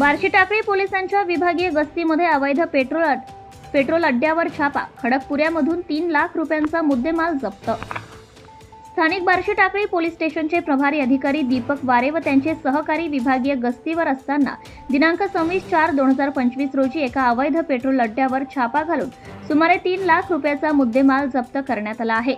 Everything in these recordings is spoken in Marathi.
बार्शी टाकळी पोलिसांच्या विभागीय गस्तीमध्ये अवैध पेट्रोल अड- पेट्रोल अड्ड्यावर छापा खडकपुऱ्यामधून तीन लाख रुपयांचा मुद्देमाल जप्त. स्थानिक बार्शी टाकळी पोलीस स्टेशनचे प्रभारी अधिकारी दीपक वारे व त्यांचे सहकारी विभागीय गस्तीवर असताना दिनांक सव्वीस चार दोन हजार पंचवीस रोजी एका अवैध पेट्रोल अड्ड्यावर छापा घालून सुमारे तीन लाख रुपयाचा मुद्देमाल जप्त करण्यात आला आहे.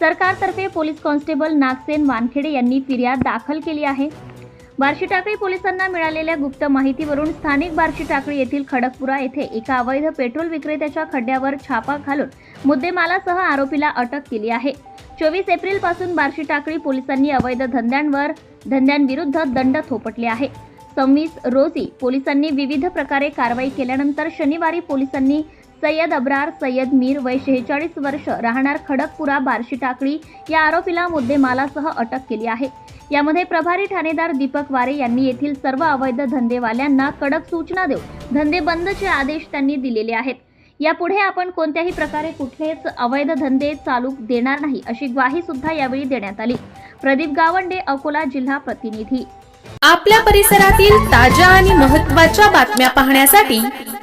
सरकारतर्फे पोलीस कॉन्स्टेबल नागसेन वानखेडे यांनी फिर्याद दाखल केली आहे. बार्शी टाकळी पोलिसांना मिळालेल्या गुप्त माहितीवरून स्थानिक बार्शी टाकळी येथील खडकपुरा येथे एका अवैध पेट्रोल विक्रेत्याच्या खड्ड्यावर छापा घालून मुद्देमालासह आरोपीला अटक केली आहे. चोवीस एप्रिलपासून बार्शी टाकळी पोलिसांनी अवैध धंद्यांवर धंद्यांविरुद्ध दंड थोपटले आहे. सव्वीस रोजी पोलिसांनी विविध प्रकारे कारवाई केल्यानंतर शनिवारी पोलिसांनी सय्यद अब्रार सय्यद मीर वय शेहेचाळीस वर्ष राहणार खडकपुरा बार्शी टाकळी या आरोपीला मुद्देमालासह अटक केली आहे. यामध्ये प्रभारी ठाणेदार दीपक वारे यांनी येथील सर्व अवैध धंदेवाल्यांना कडक सूचना देऊन धंदे बंदचे आदेश त्यांनी दिलेले आहेत. यापुढे आपण कोणत्याही प्रकारे कुठलेच अवैध धंदे चालू देणार नाही अशी ग्वाही सुद्धा यावेळी देण्यात आली. प्रदीप गावंडे अकोला जिल्हा प्रतिनिधी. आपल्या परिसरातील ताज्या आणि महत्त्वाच्या बातम्या पाहण्यासाठी